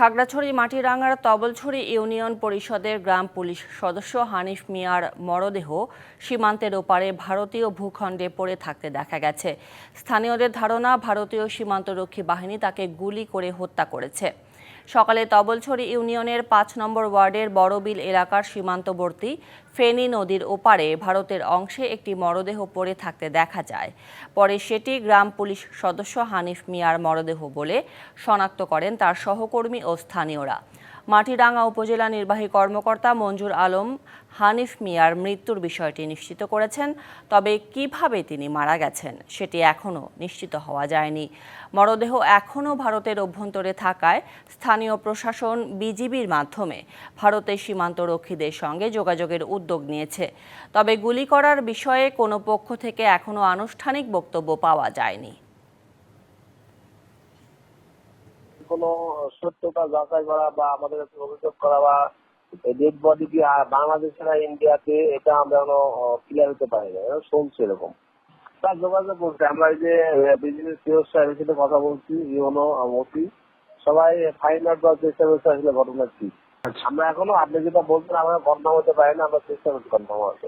Khagrachari, মাটিরাঙ্গার Tabalchhari union পরিষদের গ্রাম police সদস্য হানিফ মিয়ার মরদেহ সীমান্তের ওপারে ভারতীয় ভূখণ্ডে পড়ে থাকতে দেখা গেছে। স্থানীয়দের ধারণা, ভারতীয় সীমান্তরক্ষী বাহিনী তাকে গুলি করে হত্যা করেছে। সকালে তবলছড়ি ইউনিয়নের পাঁচ নম্বর ওয়ার্ডের বড়বিল এলাকার সীমান্তবর্তী ফেনী নদীর ওপারে ভারতের অংশে একটি মরদেহ পড়ে থাকতে দেখা যায়। পরে সেটি গ্রাম পুলিশ সদস্য হানিফ মিয়ার মরদেহ বলে শনাক্ত করেন তার সহকর্মী ও স্থানীয়রা। মাটিরাঙ্গা উপজেলা নির্বাহী কর্মকর্তা মঞ্জুর আলম হানিফ মিয়ার মৃত্যুর বিষয়টি নিশ্চিত করেছেন, তবে কীভাবে তিনি মারা গেছেন সেটি এখনও নিশ্চিত হওয়া যায়নি। মরদেহ এখনও ভারতের অভ্যন্তরে থাকায় স্থানীয় প্রশাসন বিজিবির মাধ্যমে ভারতের সীমান্তরক্ষীদের সঙ্গে যোগাযোগের উদ্যোগ নিয়েছে। তবে গুলি করার বিষয়ে কোনো পক্ষ থেকে এখনও আনুষ্ঠানিক বক্তব্য পাওয়া যায়নি। কোনো সত্যতা যাচাই করা বা আমাদের কাছে অভিযোগ করা বা ডেড বডি কি আ- বাংলাদেশে না ইন্ডিয়াতে এটা আমরা এখনও ক্লিয়ার হতে পারি না শুনছি এরকম। তার যোগাযোগ করছে আমরা এই যে বিজনেস সাহেবের সাথে কথা বলছি ইউনো ওসি। সবাই ফাইন আউট করার চেষ্টা করছে আসলে ঘটনা কি আমরা এখনও আপনি যেটা বলছেন আমরা কনফার্ম হতে পারি না আমরা চেষ্টা করছি কনফার্ম হতে